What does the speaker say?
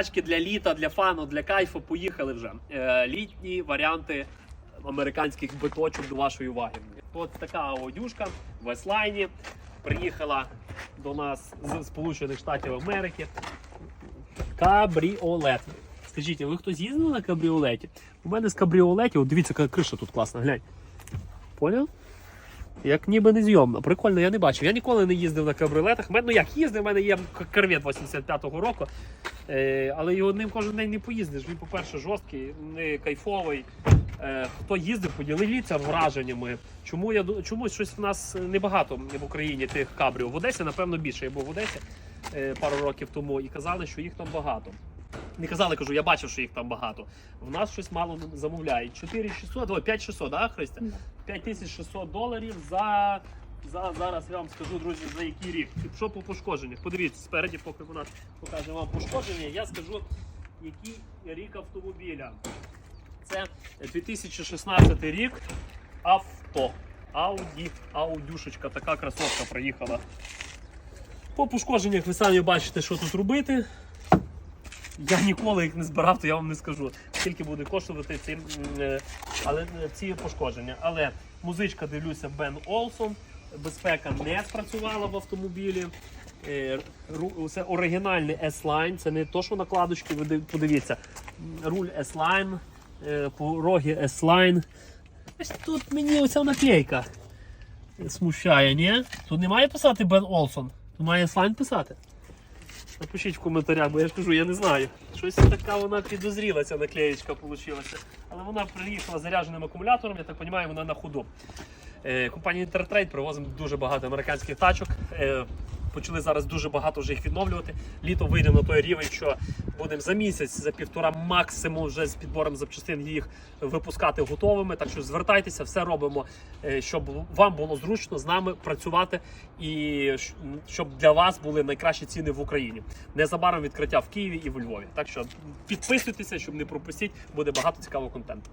Тачки для літа, для фану, для кайфу поїхали вже. Е, літні варіанти американських биточок до вашої уваги. От така аудюшка в Веслайні приїхала до нас з Сполучених Штатів Америки. Кабріолет. Скажіть, ви хтось їздив на кабріолеті? У мене з кабріолетів, дивіться, яка криша тут класна, глянь. Поняв? Як ніби не зйомно. Прикольно, я не бачив. Я ніколи не їздив на кабріолетах. Ну як їздив, у мене є корвет 85-го року. Е, але його ним кожен день не поїздиш. Він, по-перше, жорсткий, не кайфовий. Е, хто їздив, поділіться враженнями. Чому я чомусь щось в нас небагато в Україні тих кабріо. В Одесі, напевно, більше. Я був в Одесі е, пару років тому і казали, що їх там багато. Не казали, кажу, я бачив, що їх там багато. В нас щось мало замовляють. 4600, ой, 5600, да, Христя? 5600 доларів за, за зараз я вам скажу, друзі, за який рік. Що по пошкодженнях? Подивіться, спереді, поки вона покаже вам пошкодження, я скажу, який рік автомобіля. Це 2016 рік авто. Ауді, аудюшечка, така красотка приїхала. По пошкодженнях ви самі бачите, що тут робити. Я ніколи їх не збирав, то я вам не скажу, скільки буде коштувати ці, е, але, е, ці пошкодження. Але музичка, дивлюся, Бен Олсон. Безпека не спрацювала в автомобілі. Е, Це оригінальний S-Line, це не то, що накладочки, подивіться. Руль S-Line, е, пороги S-Line. Ось тут мені оця наклейка смущає, ні? Тут не має писати Бен Олсон. Тут має S-Line писати. Напишіть в коментарях, бо я ж кажу, я не знаю. Щось така вона підозріла, ця наклеєчка вийшла. Але вона приїхала зарядженим акумулятором, я так розумію, вона на ходу. Е, компанія Intertrade привозимо дуже багато американських тачок. Е, почали зараз дуже багато вже їх відновлювати. Літо вийде на той рівень, що будемо за місяць, за півтора максимум вже з підбором запчастин їх випускати готовими. Так що звертайтеся, все робимо, е, щоб вам було зручно з нами працювати і щоб для вас були найкращі ціни в Україні. Незабаром відкриття в Києві і в Львові. Так що підписуйтеся, щоб не пропустіть, буде багато цікавого контенту.